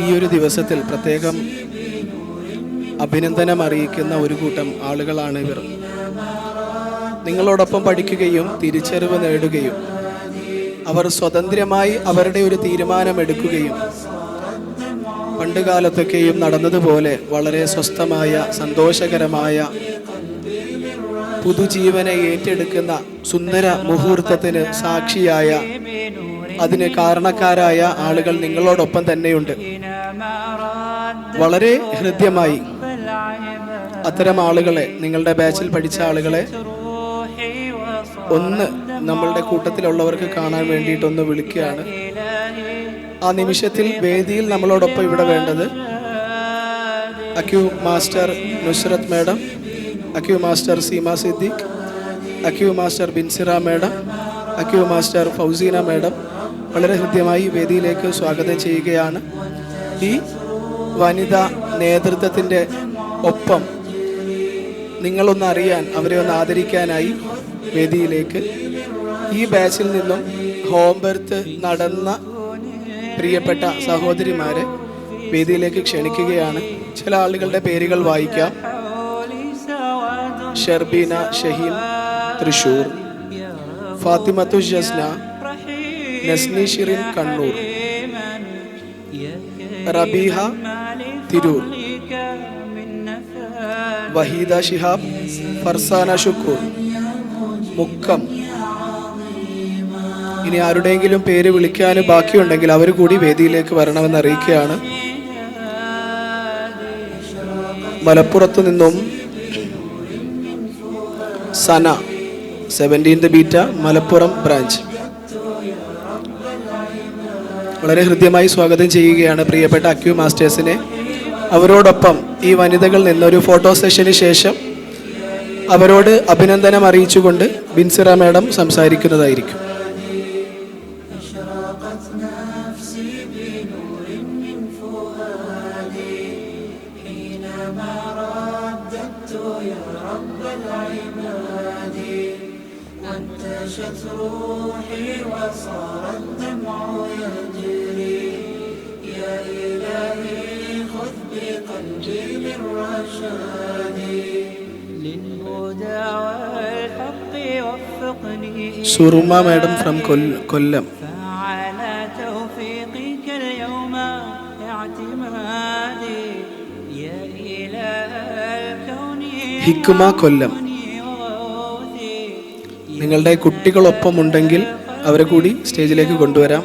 ഈ ഒരു ദിവസത്തിൽ പ്രത്യേകം അഭിനന്ദനം അറിയിക്കുന്ന ഒരു കൂട്ടം ആളുകളാണ് ഇവർ. നിങ്ങളോടൊപ്പം പഠിക്കുകയും തിരിച്ചറിവ് നേടുകയും അവർ സ്വതന്ത്രമായി അവരുടെ ഒരു തീരുമാനമെടുക്കുകയും പണ്ട് കാലത്തൊക്കെയും നടന്നതുപോലെ വളരെ സ്വസ്ഥമായ സന്തോഷകരമായ പുതുജീവനെ ഏറ്റെടുക്കുന്ന സുന്ദര മുഹൂർത്തത്തിന് സാക്ഷിയായ അതിന് കാരണക്കാരായ ആളുകൾ നിങ്ങളോടൊപ്പം തന്നെയുണ്ട്. വളരെ ഹൃദ്യമായി അത്തരം ആളുകളെ നിങ്ങളുടെ ബാച്ചിൽ പഠിച്ച ആളുകളെ ഒന്ന് നമ്മളുടെ കൂട്ടത്തിലുള്ളവർക്ക് കാണാൻ വേണ്ടിയിട്ടൊന്ന് വിളിക്കുകയാണ്. ആ നിമിഷത്തിൽ വേദിയിൽ നമ്മളോടൊപ്പം ഇവിടെ വേണ്ടത് acu master Nusrat madam acu master Seema Siddique acu master Binsira madam acu master Fauseena madam വളരെ ഹൃദ്യമായി വേദിയിലേക്ക് സ്വാഗതം ചെയ്യുകയാണ്. ഈ വനിതാ നേതൃത്വത്തിന്റെ ഒപ്പം നിങ്ങളൊന്ന് അറിയാൻ അവരെ ഒന്ന് ആദരിക്കാനായി വേദിയിലേക്ക്. ഈ ബാച്ചിൽ നിന്നും ഹോം ബർത്ത് നടന്ന പ്രിയപ്പെട്ട സഹോദരിമാരെ വേദിയിലേക്ക് ക്ഷണിക്കുകയാണ്. ചില ആളുകളുടെ പേരുകൾ വായിക്കാം. ഷെർബീന ഷഹീൻ തൃശൂർ. ഫാത്തിമത്തു ജസ്ന നസ്നി ഷിറിൻ കണ്ണൂർ. റബീഹ തിരൂർ. വഹീദ ഷിഹാബ് ഫർസാന ഷുക്കൂർ. മുക്കം. ഇനി ആരുടെയെങ്കിലും പേര് വിളിക്കാൻ ബാക്കിയുണ്ടെങ്കിൽ അവർ കൂടി വേദിയിലേക്ക് വരണമെന്ന് അറിയിക്കുകയാണ്. മലപ്പുറത്ത് നിന്നും Sana seventeenth beta Malappuram branch. വളരെ ഹൃദ്യമായി സ്വാഗതം ചെയ്യുകയാണ് പ്രിയപ്പെട്ട അക്യു മാസ്റ്റേഴ്സിനെ. അവരോടൊപ്പം ഈ വനിതകൾ നിന്നൊരു ഫോട്ടോ സെഷന് ശേഷം അവരോട് അഭിനന്ദനം അറിയിച്ചുകൊണ്ട് ബിൻസിറ മാഡം സംസാരിക്കുന്നതായിരിക്കും. للهدى والحق وفقني സുറുമ മാഡം ഫ്രം കൊല്ലം فعلى توفيقك اليوم اعتمادي يا إله الكون ഹിക്കുമ കൊല്ലം غوثي നിങ്ങളുടെ കുട്ടികളൊപ്പം ഉണ്ടെങ്കിൽ അവരെ കൂടി സ്റ്റേജിലേക്ക് കൊണ്ടുവരാം.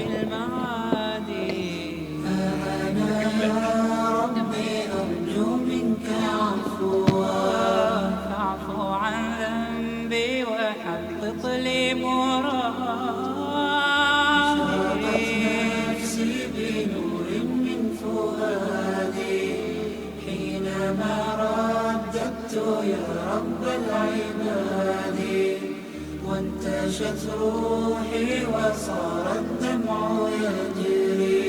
وانتشت روحي وصار الدمع يجري.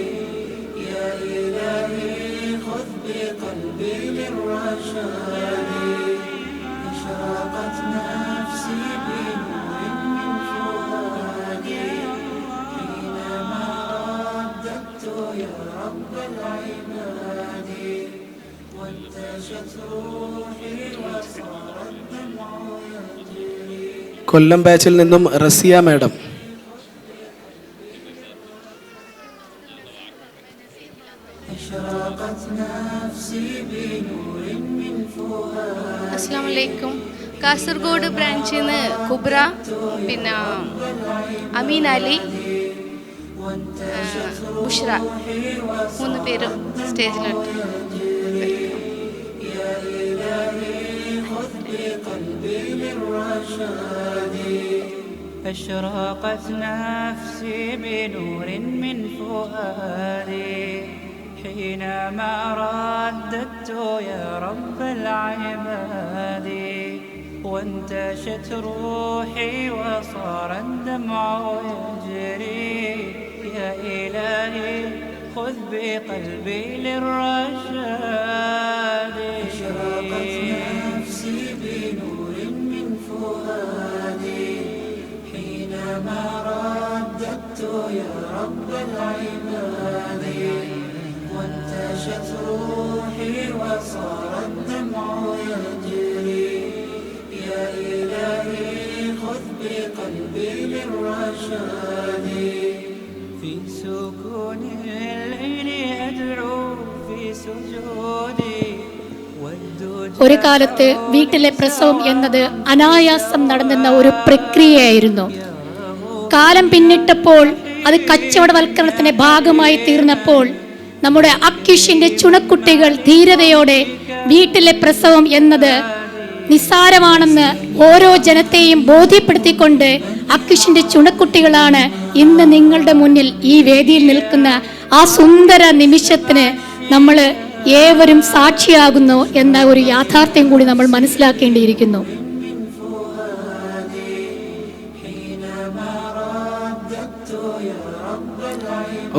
يا إلهي خذ بقلبي للرشاد. أشرقت نفسي بنور من فؤادي. حينما رددت يا رب العباد. وانتشت روحي وصار കൊല്ലം ബാച്ചിൽ നിന്നും റസിയ മാഡം. അസ്സാമലൈക്കും കാസർഗോഡ് ബ്രാഞ്ചിൽ നിന്ന് കുബ്ര പിന്നെ അമീൻ അലി ബുഷ്ര മൂന്ന് പേരും സ്റ്റേജിലുണ്ട് أرشادي أشرقت نفسي بنور من فؤادي. حينما رددت يا رب العباد. وانتشت روحي وصار الدمع يجري يا إلهي خذ بقلبي للرشاد. يا رب العباد وانتشت روحي وصار الدمع يجري يا إلهي خذ بقلبي للرشاد في سكون الليل أدعو في سجودي ഒരു കാലത്ത് വീട്ടിലെ പ്രസവം എന്നത് അനായാസം നടന്നിരുന്ന ഒരു പ്രക്രിയയായിരുന്നു കാലം പിന്നിട്ടപ്പോൾ അത് കച്ചവടവൽക്കരണത്തിന്റെ ഭാഗമായി തീർന്നപ്പോൾ നമ്മുടെ അക്യുഷിന്റെ ചുണക്കുട്ടികൾ ധീരതയോടെ വീട്ടിലെ പ്രസവം എന്നത് നിസ്സാരമാണെന്ന് ഓരോ ജനത്തെയും ബോധ്യപ്പെടുത്തിക്കൊണ്ട് അക്യുഷിന്റെ ചുണക്കുട്ടികളാണ് ഇന്ന് നിങ്ങളുടെ മുന്നിൽ ഈ വേദിയിൽ നിൽക്കുന്ന ആ സുന്ദര നിമിഷത്തിന് നമ്മൾ ഏവരും സാക്ഷിയാകുന്നു എന്ന ഒരു യാഥാർത്ഥ്യം കൂടി നമ്മൾ മനസ്സിലാക്കേണ്ടിയിരിക്കുന്നു.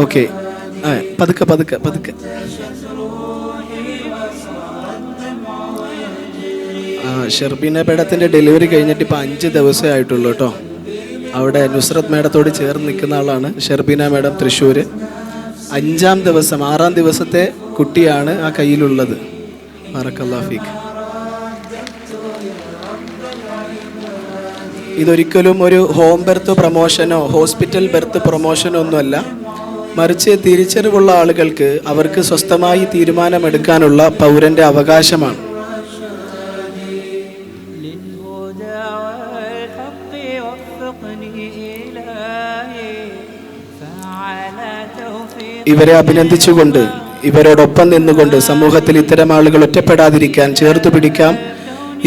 ഓക്കെ പതുക്കെ പതുക്കെ പതുക്കെ. ഷെർബീന മേഡത്തിന്റെ ഡെലിവറി കഴിഞ്ഞിട്ട് ഇപ്പം അഞ്ച് ദിവസമേ ആയിട്ടുള്ളൂ കേട്ടോ. അവിടെ നുസ്രത് മേഡത്തോട് ചേർന്ന് നിൽക്കുന്ന ആളാണ് ഷെർബീന മേഡം തൃശ്ശൂർ അഞ്ചാം ദിവസം ആറാം ദിവസത്തെ കുട്ടിയാണ് ആ കയ്യിലുള്ളത്. മറക്കല്ലാഫീഖ് ഇതൊരിക്കലും ഒരു ഹോം ബെർത്ത് പ്രൊമോഷനോ ഹോസ്പിറ്റൽ ബെർത്ത് പ്രൊമോഷനോ ഒന്നുമല്ല. മറിച്ച് തിരിച്ചറിവുള്ള ആളുകൾക്ക് അവർക്ക് സ്വസ്ഥമായി തീരുമാനമെടുക്കാനുള്ള പൗരന്റെ അവകാശമാണ്. ഇവരെ അഭിനന്ദിച്ചുകൊണ്ട് ഇവരോടൊപ്പം നിന്നുകൊണ്ട് സമൂഹത്തിൽ ഇത്തരം ആളുകൾ ഒറ്റപ്പെടാതിരിക്കാൻ ചേർത്തു പിടിക്കാം.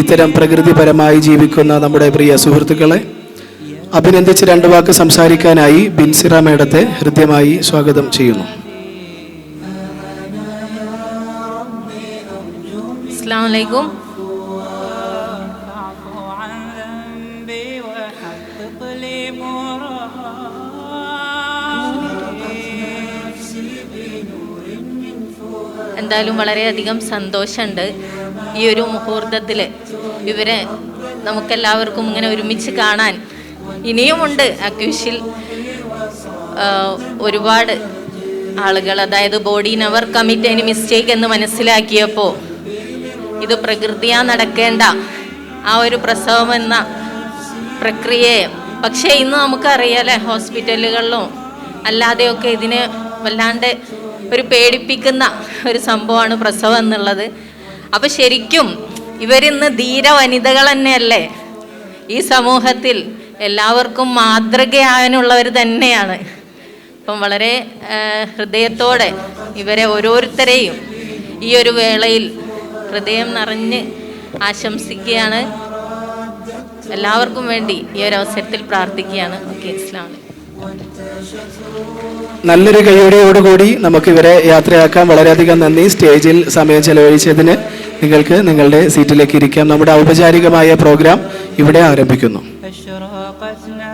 ഇത്തരം പ്രകൃതിപരമായി ജീവിക്കുന്ന നമ്മുടെ പ്രിയ സുഹൃത്തുക്കളെ അഭിനന്ദിച്ച് രണ്ടു വാക്ക് സംസാരിക്കാനായി ബിൻസിറ മേഡത്തെ ഹൃദ്യമായി സ്വാഗതം ചെയ്യുന്നു. എന്തായാലും വളരെയധികം സന്തോഷമുണ്ട് ഈ ഒരു മുഹൂർത്തത്തിൽ ഇവരെ നമുക്കെല്ലാവർക്കും ഇങ്ങനെ ഒരുമിച്ച് കാണാൻ ഇനിയുമുണ്ട് അക്യൂഷിൽ. ഒരുപാട് ആളുകൾ അതായത് ബോഡി നവർ കമ്മിറ്റ് അതിന് മിസ്റ്റേക്ക് എന്ന് മനസ്സിലാക്കിയപ്പോൾ ഇത് പ്രകൃതിയാ നടക്കേണ്ട ആ ഒരു പ്രസവം എന്ന പ്രക്രിയയെ. പക്ഷേ ഇന്ന് നമുക്കറിയാലേ ഹോസ്പിറ്റലുകളിലും അല്ലാതെയൊക്കെ ഇതിന് വല്ലാണ്ട് ഒരു പേടിപ്പിക്കുന്ന ഒരു സംഭവമാണ് പ്രസവം എന്നുള്ളത്. അപ്പം ശരിക്കും ഇവരിന്ന് ധീര വനിതകൾ തന്നെയല്ലേ ഈ സമൂഹത്തിൽ എല്ലാവർക്കും മാതൃകയാകാനുള്ളവർ തന്നെയാണ്. അപ്പം വളരെ ഹൃദയത്തോടെ ഇവരെ ഓരോരുത്തരെയും ഈ ഒരു വേളയിൽ ഹൃദയം നിറഞ്ഞ് ആശംസിക്കുകയാണ്. എല്ലാവർക്കും വേണ്ടി ഈ ഒരു അവസരത്തിൽ പ്രാർത്ഥിക്കുകയാണ്. ഓക്കെ ഇസ്ലാം നല്ലൊരു കൈയോടെയോടുകൂടി നമുക്ക് ഇവരെ യാത്രയാക്കാൻ വളരെയധികം നന്ദി. സ്റ്റേജിൽ സമയം ചെലവഴിച്ചതിന് നിങ്ങൾക്ക് നിങ്ങളുടെ സീറ്റിലേക്ക് ഇരിക്കാം. നമ്മുടെ ഔപചാരികമായ പ്രോഗ്രാം ഇവിടെ ആരംഭിക്കുന്നു. أشراقتنا